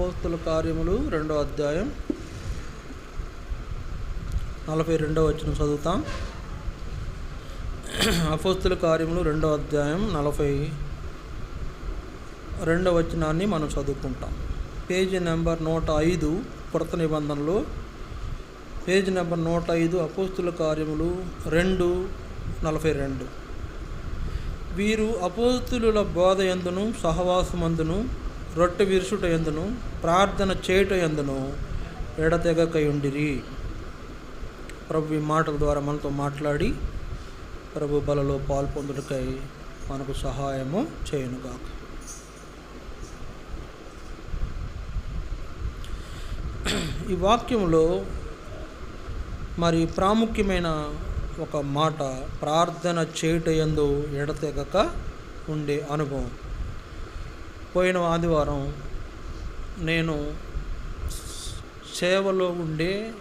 అపోస్తుల కార్యములు రెండో అధ్యాయం నలభై రెండవ వచ్చిన చదువుతాం. అపోస్తుల కార్యములు రెండో అధ్యాయం నలభై రెండవ వచనాన్ని మనం చదువుకుంటాం. పేజీ నెంబర్ నూట ఐదు కొరత నిబంధనలు. పేజీ నెంబర్ నూట ఐదు అపోస్తుల కార్యములు రెండు నలభై రెండు. వీరు అపోస్తుల బోధ ఎందును సహవాసమందును రొట్టె విరుసుట ఎందును ప్రార్థన చేయుట ఎందును ఎడతెగకయుండిరి. ప్రభు ఈ మాటల ద్వారా మనతో మాట్లాడి ప్రభు బలలో పాల్పొందుటకై మనకు సహాయము చేయనుగాక. ఈ వాక్యంలో మరి ప్రాముఖ్యమైన ఒక మాట ప్రార్థన చేయుట ఎందు ఎడతెగక ఉండే అనుభవం. పోయిన ఆదివారం నేను సేవలో ఉండే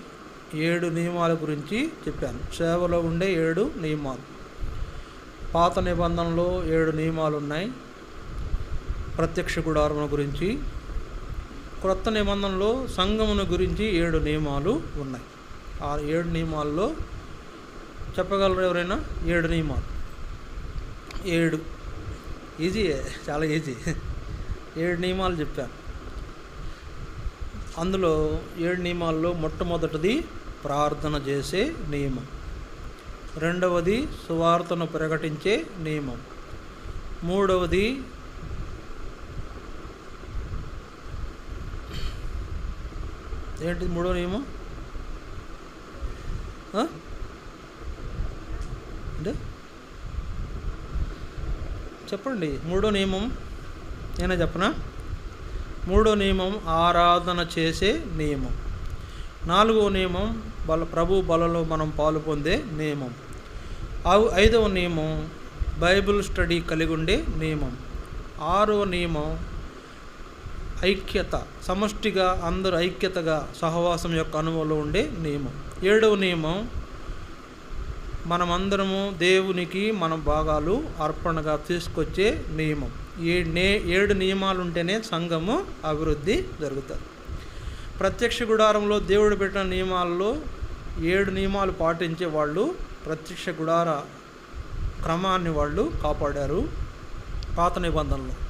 ఏడు నియమాల గురించి చెప్పాను. సేవలో ఉండే ఏడు నియమాలు. పాత నిబంధనలో ఏడు నియమాలు ఉన్నాయి ప్రత్యక్ష గుడారముల గురించి క్రొత్త నిబంధనలో సంఘమును గురించి ఏడు నియమాలు ఉన్నాయి. ఆ ఏడు నియమాల్లో చెప్పగలరు ఎవరైనా? ఏడు నియమాలు. ఏడు. ఈజీ చాలా ఈజీ. ఏడు నియమాలు చెప్పాను. అందులో ఏడు నియమాల్లో మొట్టమొదటిది ప్రార్థన చేసే నియమం. రెండవది సువార్తను ప్రకటించే నియమం. మూడవది ఏంటి మూడో నియమం? అంటే చెప్పండి. మూడో నియమం నేను చెప్పనా? మూడో నియమం ఆరాధన చేసే నియమం. నాలుగో నియమం బల ప్రభు బలలో మనం పాలు పొందే నియమం. ఐదవ నియమం బైబిల్ స్టడీ కలిగి ఉండే నియమం. ఆరవ నియమం ఐక్యత సమష్టిగా అందరూ ఐక్యతగా సహవాసం యొక్క అనుభవంలో ఉండే నియమం. ఏడవ నియమం మనమందరము దేవునికి మన భాగాలు అర్పణగా తీసుకొచ్చే నియమం. నే ఏడు నియమాలు ఉంటేనే సంఘము అభివృద్ధి జరుగుతుంది. ప్రత్యక్ష గుడారంలో దేవుడు పెట్టిన నియమాల్లో ఏడు నియమాలు పాటించే వాళ్ళు ప్రత్యక్ష గుడార క్రమాన్ని వాళ్ళు కాపాడారు పాత నిబంధనలు.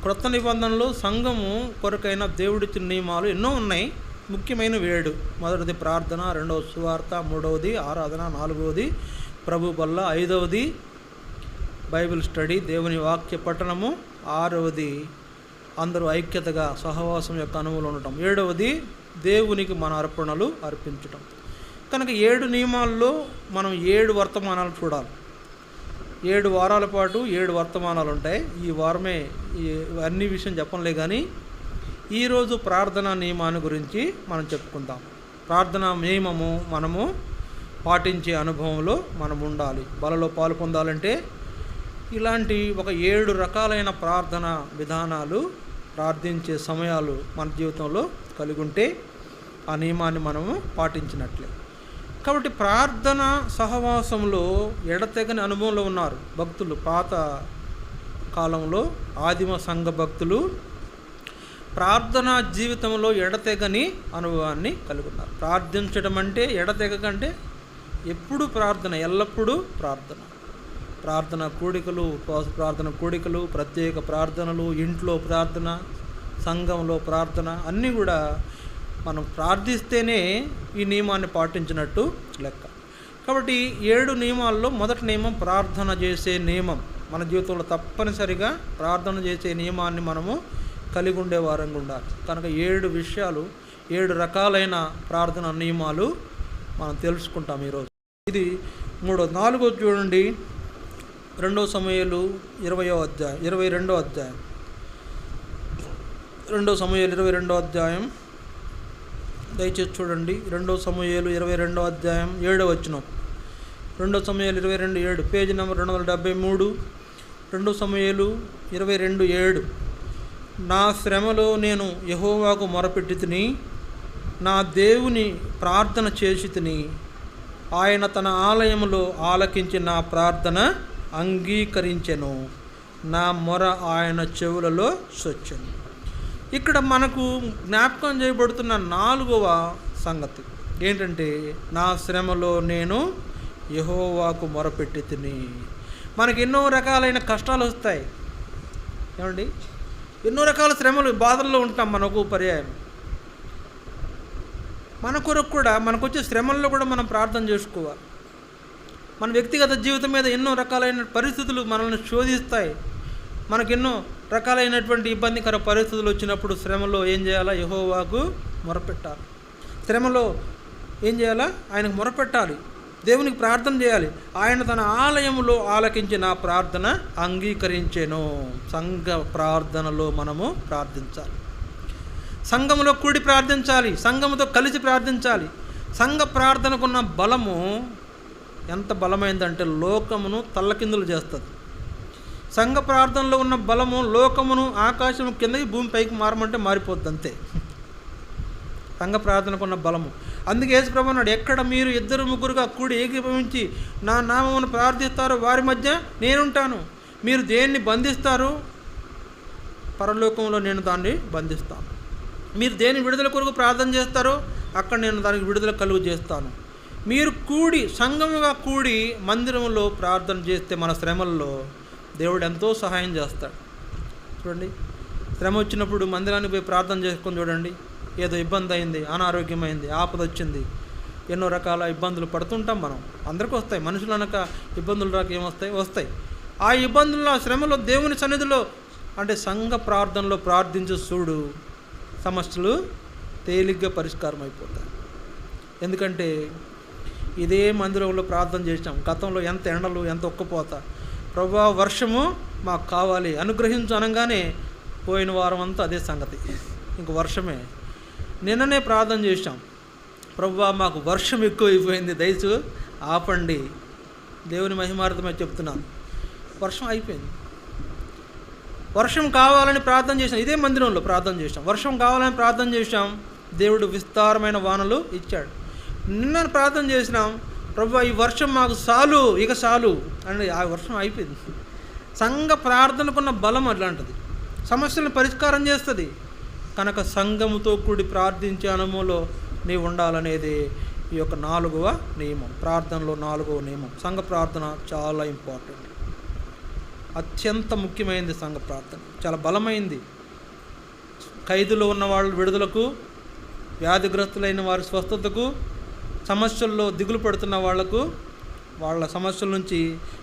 క్రొత్త నిబంధనలు సంఘము కొరకైన దేవుడిచ్చిన నియమాలు ఎన్నో ఉన్నాయి. ముఖ్యమైన వేడు మొదటిది ప్రార్థన రెండవది సువార్త మూడవది ఆరాధన నాలుగవది ప్రభు బల్ల ఐదవది బైబిల్ స్టడీ దేవుని వాక్య పఠనము. ఆరవది అందరూ ఐక్యతగా సహవాసం యొక్క అనువులు ఉండటం. ఏడవది దేవునికి మన అర్పణలు అర్పించటం. కనుక ఏడు నియమాల్లో మనం ఏడు వర్తమానాలు చూడాలి. ఏడు వారాల పాటు ఏడు వర్తమానాలు ఉంటాయి. ఈ వారమే అన్ని విషయం చెప్పలే కానీ ఈరోజు ప్రార్థనా నియమాన్ని గురించి మనం చెప్పుకుందాం. ప్రార్థనా నియమము మనము పాటించే అనుభవంలో మనం ఉండాలి. బలలో పాలు పొందాలంటే ఇలాంటి ఒక ఏడు రకాలైన ప్రార్థన విధానాలు ప్రార్థించే సమయాలు మన జీవితంలో కలిగి ఉంటే ఆ నియమాన్ని మనము పాటించినట్లే. కాబట్టి ప్రార్థన సహవాసంలో ఎడతెగని అనుభవంలో ఉన్నారు భక్తులు. పాత కాలంలో ఆదిమ సంఘ భక్తులు ప్రార్థన జీవితంలో ఎడతెగని అనుభవాన్ని కలిగి ఉన్నారు ప్రార్థించడం అంటే ఎడతెగకంటే ఎప్పుడు ప్రార్థన ఎల్లప్పుడూ ప్రార్థన. ప్రార్థన కూడికలు ఉపవాస ప్రార్థన కూడికలు ప్రత్యేక ప్రార్థనలు ఇంట్లో ప్రార్థన సంఘంలో ప్రార్థన అన్నీ కూడా మనం ప్రార్థిస్తేనే ఈ నియమాన్ని పాటించినట్టు లెక్క. కాబట్టి ఏడు నియమాల్లో మొదటి నియమం ప్రార్థన చేసే నియమం. మన జీవితంలో తప్పనిసరిగా ప్రార్థన చేసే నియమాన్ని మనము కలిగి ఉండే వారంగా ఉండాలి. కనుక ఏడు విషయాలు ఏడు రకాలైన ప్రార్థన నియమాలు మనం తెలుసుకుంటాం ఈరోజు. ఇది మూడో నాలుగో చూడండి. రెండవ సమయాలు ఇరవయో అధ్యాయం ఇరవై రెండో అధ్యాయం. రెండో సమయాలు ఇరవై రెండో అధ్యాయం. దయచేసి చూడండి రెండో సమయాలు ఇరవై రెండో అధ్యాయం ఏడో వచ్చిన రెండో సమయాలు ఇరవై రెండు ఏడు. పేజీ నెంబర్ రెండు వందల డెబ్బై మూడు. రెండో సమయాలు ఇరవై రెండు ఏడు. నా శ్రమలో నేను యహోవాకు మొరపెట్టి తిని నా దేవుని ప్రార్థన చేసి తిని ఆయన తన ఆలయంలో ఆలకించి నా ప్రార్థన అంగీకరించెను. నా మొర ఆయన చెవులలో సొచ్చెను. ఇక్కడ మనకు జ్ఞాపకం చేయబడుతున్న నాలుగవ సంగతి. ఏంటంటే నా శ్రమలో నేను యహోవాకు మొరపెట్టి తిని. మనకి ఎన్నో రకాలైన కష్టాలు వస్తాయి. ఏమండి? ఎన్నో రకాల శ్రమలు బాధల్లో ఉంటాం మనకు పర్యాయం. మన కొరకు కూడా మనకు వచ్చే శ్రమల్లో కూడా మనం ప్రార్థన చేసుకోవాలి. మన వ్యక్తిగత జీవితం మీద ఎన్నో రకాలైన పరిస్థితులు మనల్ని శోధిస్తాయి. మనకెన్నో రకాలైనటువంటి ఇబ్బందికర పరిస్థితులు వచ్చినప్పుడు శ్రమలో ఏం చేయాలా? యహోవాకు మొరపెట్టాలి. శ్రమలో ఏం చేయాలా? ఆయనకు మొరపెట్టాలి. దేవునికి ప్రార్థన చేయాలి. ఆయన తన ఆలయంలో ఆలకించి నా ప్రార్థన అంగీకరించెను. సంఘ ప్రార్థనలో మనము ప్రార్థించాలి. సంఘములో కూడి ప్రార్థించాలి. సంఘముతో కలిసి ప్రార్థించాలి. సంఘ ప్రార్థనకున్న బలము ఎంత బలమైందంటే లోకమును తల్లకిందులు చేస్తుంది. సంఘ ప్రార్థనలో ఉన్న బలము లోకమును ఆకాశం కిందకి భూమి పైకి మారమంటే మారిపోద్ది అంతే సంఘ ప్రార్థనకు ఉన్న బలము. అందుకే యేసుప్రభు నాడు ఎక్కడ మీరు ఇద్దరు ముగ్గురుగా కూడి ఏకీభవించి నా నామమును ప్రార్థిస్తారో వారి మధ్య నేనుంటాను. మీరు దేన్ని బంధిస్తారు పరలోకంలో నేను దాన్ని బంధిస్తాను. మీరు దేని విడుదల కొరకు ప్రార్థన చేస్తారో అక్కడ నేను దానికి విడుదల కలుగు చేస్తాను. మీరు కూడి సంఘముగా కూడి మందిరంలో ప్రార్థన చేస్తే మన శ్రమల్లో దేవుడు ఎంతో సహాయం చేస్తాడు. చూడండి. శ్రమ వచ్చినప్పుడు మందిరానికి పోయి ప్రార్థన చేసుకొని చూడండి. ఏదో ఇబ్బంది అయింది అనారోగ్యమైంది ఆపద వచ్చింది. ఎన్నో రకాల ఇబ్బందులు పడుతుంటాం మనం. అందరికీ వస్తాయి. మనుషులు అనక ఇబ్బందులు రాక ఏమొస్తాయి వస్తాయి? ఆ ఇబ్బందుల్లో ఆ శ్రమలో దేవుని సన్నిధిలో అంటే సంఘ ప్రార్థనలో ప్రార్థించు చూడు సమస్యలు తేలిగ్గా పరిష్కారం అయిపోతాయి ఎందుకంటే ఇదే మందిరంలో ప్రార్థన చేసాం గతంలో ఎంత ఎండలు ఎంత ఒక్కపోత ప్రభా వర్షము మాకు కావాలి. అనుగ్రహించు అనగానే పోయిన వారం అంతా అదే సంగతి. ఇంక వర్షమే. నిన్ననే ప్రార్థన చేసాం ప్రభా మాకు వర్షం ఎక్కువైపోయింది. దయచు ఆపండి. దేవుని మహిమార్థమే చెప్తున్నాను వర్షం అయిపోయింది. వర్షం కావాలని ప్రార్థన చేసాం ఇదే మందిరంలో ప్రార్థన చేసాం వర్షం కావాలని ప్రార్థన చేసాం దేవుడు విస్తారమైన వానలు ఇచ్చాడు. నిన్న ప్రార్థన చేసినాం ప్రభు ఈ వర్షం మాకు చాలు ఇక చాలు. అని ఆ వర్షం అయిపోయింది. సంఘ ప్రార్థనకున్న బలం అట్లాంటిది. సమస్యలను పరిష్కారం చేస్తుంది. కనుక సంఘముతో కూడి ప్రార్థించే అనుభవంలో నీవు ఉండాలనేది ఈ యొక్క నాలుగవ నియమం. ప్రార్థనలో నాలుగవ నియమం. సంఘ ప్రార్థన చాలా ఇంపార్టెంట్. అత్యంత ముఖ్యమైనది సంఘ ప్రార్థన. చాలా బలమైంది. ఖైదులో ఉన్న వాళ్ళ విడుదలకు వ్యాధిగ్రస్తులైన వారి స్వస్థతకు సమస్యల్లో దిగులు పడుతున్న వాళ్ళకు వాళ్ళ సమస్యల నుంచి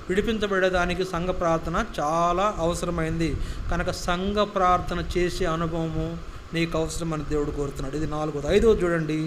విడిపించబడేదానికి సంఘ ప్రార్థన చాలా అవసరమైంది. కనుక సంఘ ప్రార్థన చేసే అనుభవము నీకు అవసరమని దేవుడు కోరుతున్నాడు. ఇది నాలుగోది. ఐదోది చూడండి.